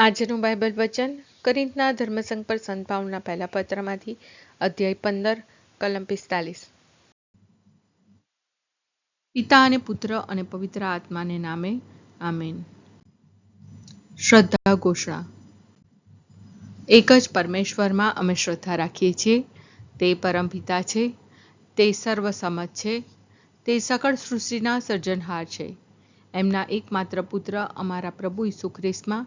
આજનું બાઇબલ વચન કરિંતના ધર્મસંઘ પર સંત પહેલા પત્રમાંથી, અધ્યાય પંદર, કલમ પિસ્તાલીસ. પિતા અને પુત્ર અને પવિત્ર આત્માને નામે, આમેન. શ્રદ્ધા ઘોષણા. એક જ પરમેશ્વરમાં અમે શ્રદ્ધા રાખીએ છીએ, તે પરમપિતા છે, તે સર્વસમત છે, તે સકળ સૃષ્ટિના સર્જનહાર છે. એમના એકમાત્ર પુત્ર અમારા પ્રભુ ઈસુ ખ્રિસ્તમાં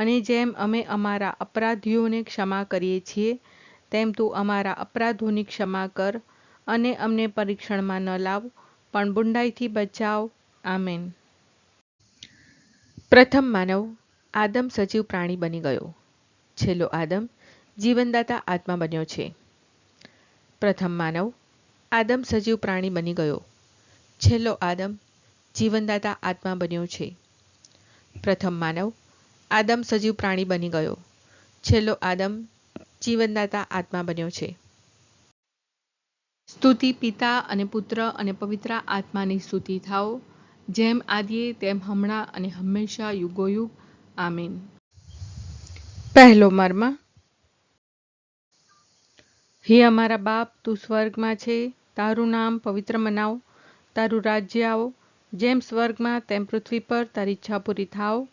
અને જેમ અમે અમારા અપરાધીઓને ક્ષમા કરીએ છીએ, તેમ તું અમારા અપરાધોની ક્ષમા કર અને અમને પરીક્ષણમાં ન લાવ, પણ બુંડાઈથી બચાવ. આમેન. પ્રથમ માનવ, આદમ સજીવ પ્રાણી બની ગયો. છેલ્લો આદમ, જીવનદાતા આત્મા બન્યો છે. પ્રથમ માનવ, આદમ સજીવ પ્રાણી બની ગયો. છેલ્લો આદમ, જીવનદાતા આત્મા બન્યો છે. પ્રથમ માનવ આદમ સજીવ પ્રાણી બની ગયો. છેલ્લો આદમ જીવનદાતા આત્મા બન્યો છે. સ્તુતિ પિતા અને પુત્ર અને પવિત્ર આત્માની સ્તુતિ થાઓ. જેમ આદિએ, તેમ હમણાં અને હંમેશા યુગોયુગ. આમીન. પહેલો મર્મ. હે અમારા બાપ, તું સ્વર્ગમાં છે. તારું નામ પવિત્ર મનાવ. તારું રાજ્ય આવો. જેમ સ્વર્ગમાં, તેમ પૃથ્વી પર તારી ઈચ્છા પૂરી થાવ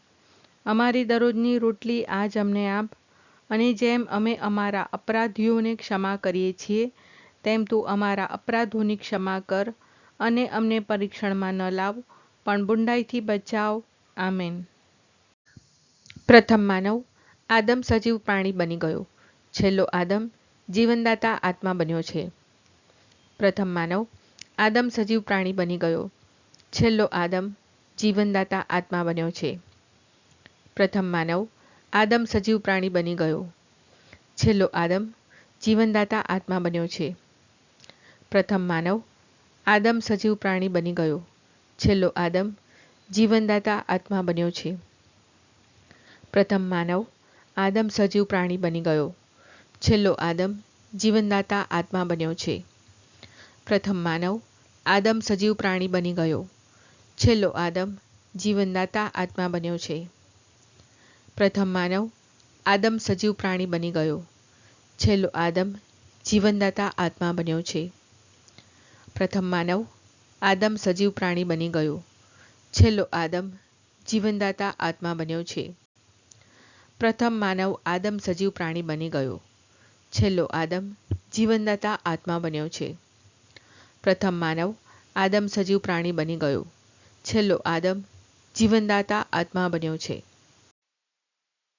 અમારી દરરોજની રોટલી આજ અમને આપ અને જેમ અમે અમારા અપરાધીઓને ક્ષમા કરીએ છીએ, તેમ તું અમારા અપરાધોની ક્ષમા કર અને અમને પરીક્ષણમાં ન લાવ, પણ બુંડાઈથી બચાવ. આમેન. પ્રથમ માનવ, આદમ સજીવ પ્રાણી બની ગયો. છેલ્લો આદમ જીવનદાતા આત્મા બન્યો છે. પ્રથમ માનવ, આદમ સજીવ પ્રાણી બની ગયો. છેલ્લો આદમ જીવનદાતા આત્મા બન્યો છે. પ્રથમ માનવ આદમ સજીવ પ્રાણી બની ગયો. છેલ્લો આદમ જીવનદાતા આત્મા બન્યો છે. પ્રથમ માનવ આદમ સજીવ પ્રાણી બની ગયો. છેલ્લો આદમ જીવનદાતા આત્મા બન્યો છે. પ્રથમ માનવ આદમ સજીવ પ્રાણી બની ગયો. છેલ્લો આદમ જીવનદાતા આત્મા બન્યો છે. પ્રથમ માનવ આદમ સજીવ પ્રાણી બની ગયો. છેલ્લો આદમ જીવનદાતા આત્મા બન્યો છે. પ્રથમ માનવ આદમ સજીવ પ્રાણી બની ગયો. છેલ્લો આદમ જીવનદાતા આત્મા બન્યો છે. પ્રથમ માનવ આદમ સજીવ પ્રાણી બની ગયો. છેલ્લો આદમ જીવનદાતા આત્મા બન્યો છે. પ્રથમ માનવ આદમ સજીવ પ્રાણી બની ગયો. છેલ્લો આદમ જીવનદાતા આત્મા બન્યો છે. પ્રથમ માનવ આદમ સજીવ પ્રાણી બની ગયો. છેલ્લો આદમ જીવનદાતા આત્મા બન્યો છે.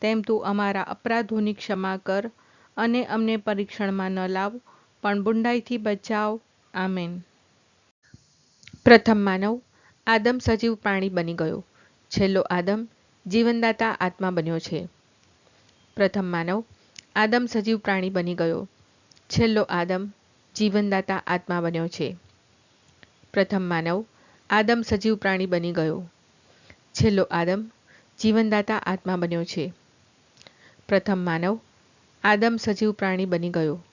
તેમ તું અમારા અપરાધોની ક્ષમા કર અને અમને પરીક્ષણમાં ન લાવ, પણ બુંડાઈથી બચાવ. આમેન. પ્રથમ માનવ, આદમ સજીવ પ્રાણી બની ગયો. છેલ્લો આદમ જીવનદાતા આત્મા બન્યો છે. પ્રથમ માનવ, આદમ સજીવ પ્રાણી બની ગયો. છેલ્લો આદમ જીવનદાતા આત્મા બન્યો છે. પ્રથમ માનવ, આદમ સજીવ પ્રાણી બની ગયો. છેલ્લો આદમ જીવનદાતા આત્મા બન્યો છે. પ્રથમ માનવ, આદમ સજીવ પ્રાણી બની ગયો.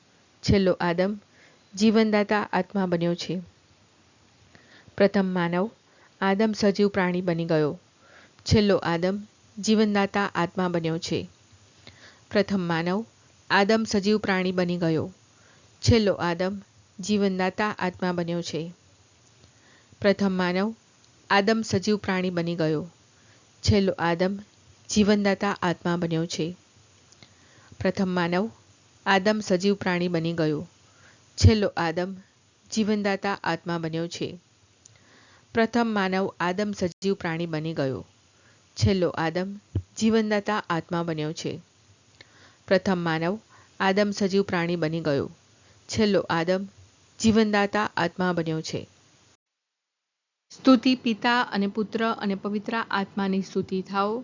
છેલ્લો આદમ જીવનદાતા આત્મા બન્યો છે. પ્રથમ માનવ, આદમ સજીવ પ્રાણી બની ગયો. છેલ્લો આદમ જીવનદાતા આત્મા બન્યો છે. પ્રથમ માનવ, આદમ સજીવ પ્રાણી બની ગયો. છેલ્લો આદમ જીવનદાતા આત્મા બન્યો છે. પ્રથમ માનવ, આદમ સજીવ પ્રાણી બની ગયો. છેલ્લો આદમ જીવનદાતા આત્મા બન્યો છે. પ્રથમ માનવ, આદમ સજીવ પ્રાણી બની ગયો. છેલ્લો આદમ જીવનદાતા આત્મા બન્યો છે. પ્રથમ માનવ આદમ સજીવ પ્રાણી બની ગયો. છેલ્લો આદમ જીવનદાતા આત્મા બન્યો છે. પ્રથમ માનવ આદમ સજીવ પ્રાણી બની ગયો. છેલ્લો આદમ જીવનદાતા આત્મા બન્યો છે. સ્તુતિ પિતા અને પુત્ર અને પવિત્ર આત્માની સ્તુતિ થાઓ.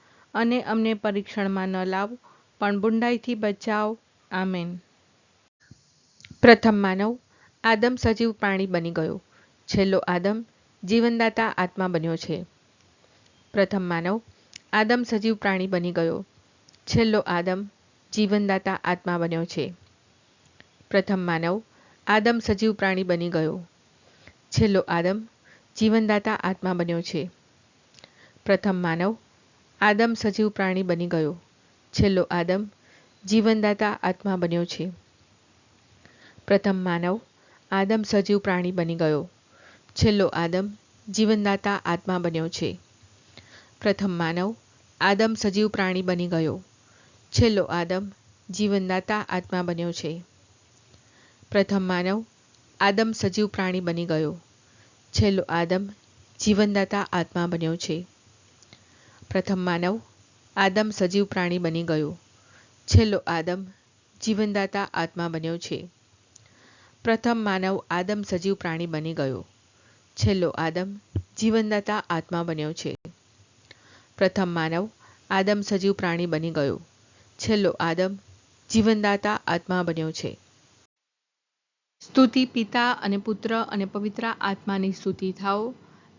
અને અમને પરીક્ષણમાં ન લાવ, પણ બુંડાઈથી બચાવ. આમેન. પ્રથમ માનવ, આદમ સજીવ પ્રાણી બની ગયો. છેલ્લો આદમ જીવનદાતા આત્મા બન્યો છે. પ્રથમ માનવ, આદમ સજીવ પ્રાણી બની ગયો. છેલ્લો આદમ જીવનદાતા આત્મા બન્યો છે. પ્રથમ માનવ, આદમ સજીવ પ્રાણી બની ગયો. છેલ્લો આદમ જીવનદાતા આત્મા બન્યો છે. પ્રથમ માનવ આદમ સજીવ પ્રાણી બની ગયો. છેલ્લો આદમ જીવનદાતા આત્મા બન્યો છે. પ્રથમ માનવ આદમ સજીવ પ્રાણી બની ગયો. છેલ્લો આદમ જીવનદાતા આત્મા બન્યો છે. પ્રથમ માનવ આદમ સજીવ પ્રાણી બની ગયો. છેલ્લો આદમ જીવનદાતા આત્મા બન્યો છે. પ્રથમ માનવ આદમ સજીવ પ્રાણી બની ગયો. છેલ્લો આદમ જીવનદાતા આત્મા બન્યો છે. પ્રથમ માનવ, આદમ સજીવ પ્રાણી બની ગયો. છેલ્લો આદમ જીવનદાતા આત્મા બન્યો છે. પ્રથમ માનવ આદમ સજીવ પ્રાણી બની ગયો. છેલ્લો આદમ જીવનદાતા આત્મા બન્યો છે. પ્રથમ માનવ આદમ સજીવ પ્રાણી બની ગયો. છેલ્લો આદમ જીવનદાતા આત્મા બન્યો છે. સ્તુતિ પિતા અને પુત્ર અને પવિત્ર આત્માની સ્તુતિ થાઓ.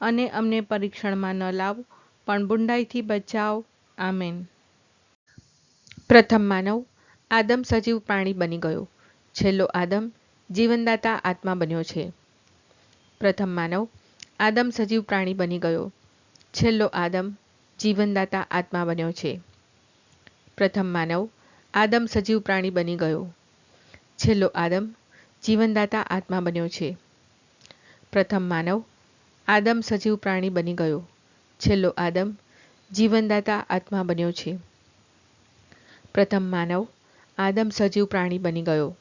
અને અમને પરીક્ષણમાં ન લાવ. પણ બુંડાઈથી બચાવ. આમેન. પ્રથમ માનવ, આદમ સજીવ પ્રાણી બની ગયો. છેલ્લો આદમ જીવનદાતા આત્મા બન્યો છે. પ્રથમ માનવ, આદમ સજીવ પ્રાણી બની ગયો. છેલ્લો આદમ જીવનદાતા આત્મા બન્યો છે. પ્રથમ માનવ, આદમ સજીવ પ્રાણી બની ગયો. છેલ્લો આદમ જીવનદાતા આત્મા બન્યો છે. પ્રથમ માનવ આદમ સજીવ પ્રાણી બની ગયો. છેલ્લો આદમ જીવનદાતા આત્મા બન્યો છે. પ્રથમ માનવ આદમ સજીવ પ્રાણી બની ગયો.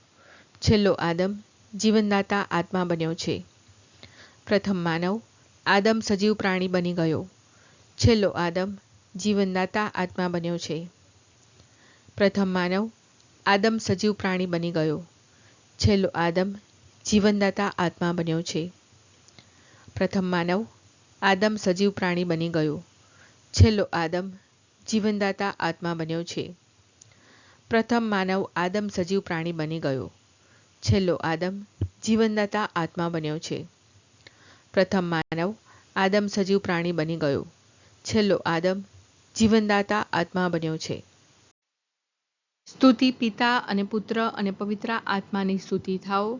છેલ્લો આદમ જીવનદાતા આત્મા બન્યો છે. પ્રથમ માનવ આદમ સજીવ પ્રાણી બની ગયો. છેલ્લો આદમ જીવનદાતા આત્મા બન્યો છે. પ્રથમ માનવ આદમ સજીવ પ્રાણી બની ગયો. છેલ્લો આદમ જીવનદાતા આત્મા બન્યો છે. પ્રથમ માનવ આદમ સજીવ પ્રાણી બની ગયો. છેલ્લો આદમ જીવનદાતા આત્મા બન્યો છે. પ્રથમ માનવ આદમ સજીવ પ્રાણી બની ગયો. છેલ્લો આદમ જીવનદાતા આત્મા બન્યો છે. પ્રથમ માનવ આદમ સજીવ પ્રાણી બની ગયો. છેલ્લો આદમ જીવનદાતા આત્મા બન્યો છે. સ્તુતિ પિતા અને પુત્ર અને પવિત્ર આત્માની સ્તુતિ થાઓ.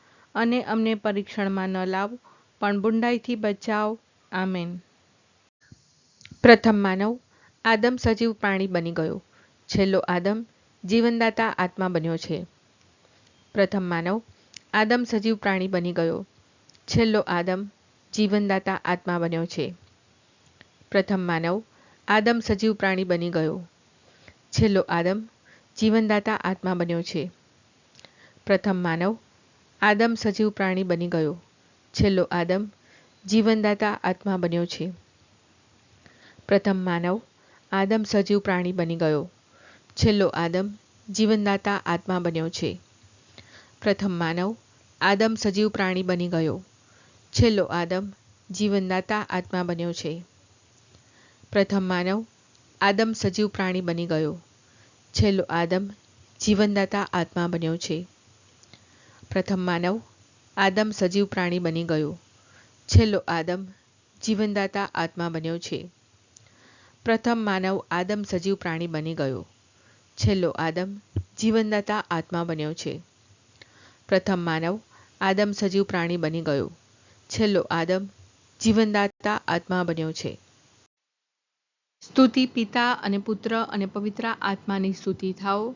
અને અમને પરીક્ષણમાં ન લાવ, પણ બુંડાઈથી બચાવ. આમેન. પ્રથમ માનવ, આદમ સજીવ પ્રાણી બની ગયો. છેલ્લો આદમ જીવનદાતા આત્મા બન્યો છે. પ્રથમ માનવ, આદમ સજીવ પ્રાણી બની ગયો. છેલ્લો આદમ જીવનદાતા આત્મા બન્યો છે. પ્રથમ માનવ, આદમ સજીવ પ્રાણી બની ગયો. છેલ્લો આદમ જીવનદાતા આત્મા બન્યો છે. પ્રથમ માનવ આદમ સજીવ પ્રાણી બની ગયો. છેલ્લો આદમ જીવનદાતા આત્મા બન્યો છે. પ્રથમ માનવ આદમ સજીવ પ્રાણી બની ગયો. છેલ્લો આદમ જીવનદાતા આત્મા બન્યો છે. પ્રથમ માનવ આદમ સજીવ પ્રાણી બની ગયો. છેલ્લો આદમ જીવનદાતા આત્મા બન્યો છે. પ્રથમ માનવ આદમ સજીવ પ્રાણી બની ગયો. છેલ્લો આદમ જીવનદાતા આત્મા બન્યો છે. પ્રથમ માનવ આદમ સજીવ પ્રાણી બની ગયો. છેલ્લો આદમ જીવનદાતા આત્મા બન્યો છે. પ્રથમ માનવ આદમ સજીવ પ્રાણી બની ગયો. છેલ્લો આદમ જીવનદાતા આત્મા બન્યો છે. પ્રથમ માનવ આદમ સજીવ પ્રાણી બની ગયો. છેલ્લો આદમ જીવનદાતા આત્મા બન્યો છે. સ્તુતિ પિતા અને પુત્ર અને પવિત્ર આત્માની સ્તુતિ થાઓ.